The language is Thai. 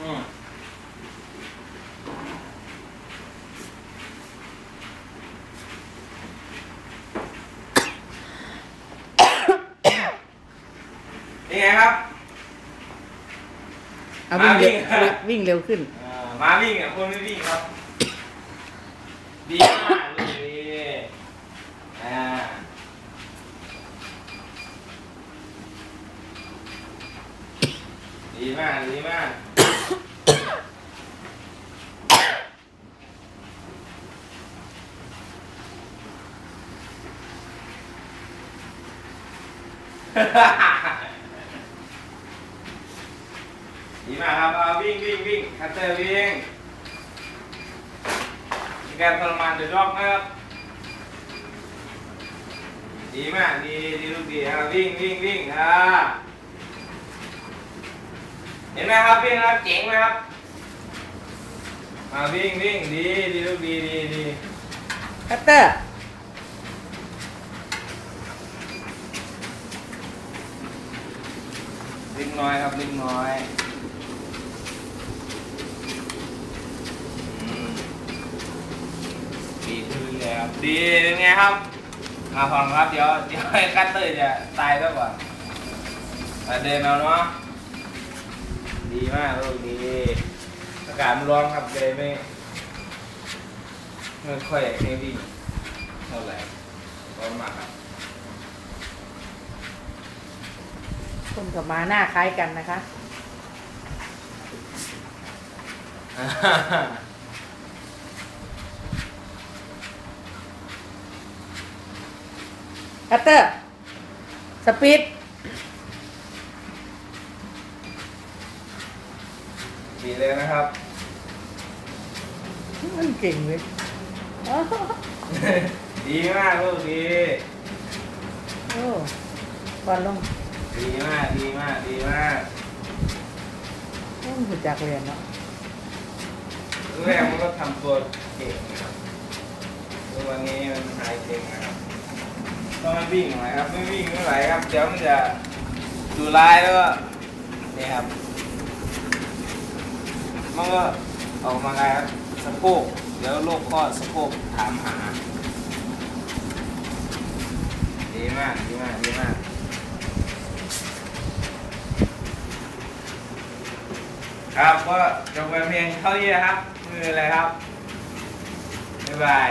อืมเป็นไงครับ เอาวิ่งเร็วมาวิ่ง วิ่งเร็วขึ้นอ่ามาวิ่งอะคนไม่วิ่งครับ ดีมากลูกดีอ่าดีมากดีมาก ดีมากครับเอาวิ่งวิ่งวิ่งคัตเตอร์วิ่งมีการทรมานเดือดร้อนนะครับดีมากดีดีลูกดีครับวิ่งวิ่งวิ่งอ่าเห็นไหมครับวิ่งครับเจ๋งไหมครับมาวิ่งวิ่งดีดีลูกดีดีดีคัตเตอร์ ลิงน้อยครับลิงน้อยอดีขึ้นเลยครับดีเป็นไงครับมาฟังครับเดี๋ยวเดี๋ยวให้คัตเตอร์จะตายซะก่อนมาเดินเอาเนาะดีมากลูกดีอากาศมันร้อนครับเลยไม่ไม่ค่อยให้วิ่งเท่าไหร่ร้อนมากครับ คนกับม้าหน้าคล้ายกันนะคะคัตเตอร์ สปีดดีเลยนะครับ มันเก่งเลยอ้าวดีมากลูกดี โอ้ก่อนลง ดีมาก ดีมาก ดีมากต้องหูจักเรียนเนาะแรกมันก็ทำตัวเก่งนะครับแล้ววันนี้มันหายเก่งนะครับต้องให้วิ่งหน่อยครับ ไม่วิ่งไม่ไหวครับ เดี๋ยวมันจะดูร้ายแล้วก็นี่ครับ มันก็ออกมาไงครับสะโพกเดี๋ยวโรคข้อสะโพกถามหา ดีมาก ดีมาก ดีมาก ครับก็จบกันเพียงเท่านี้นะครับ มืออะไรครับ บ๊ายบาย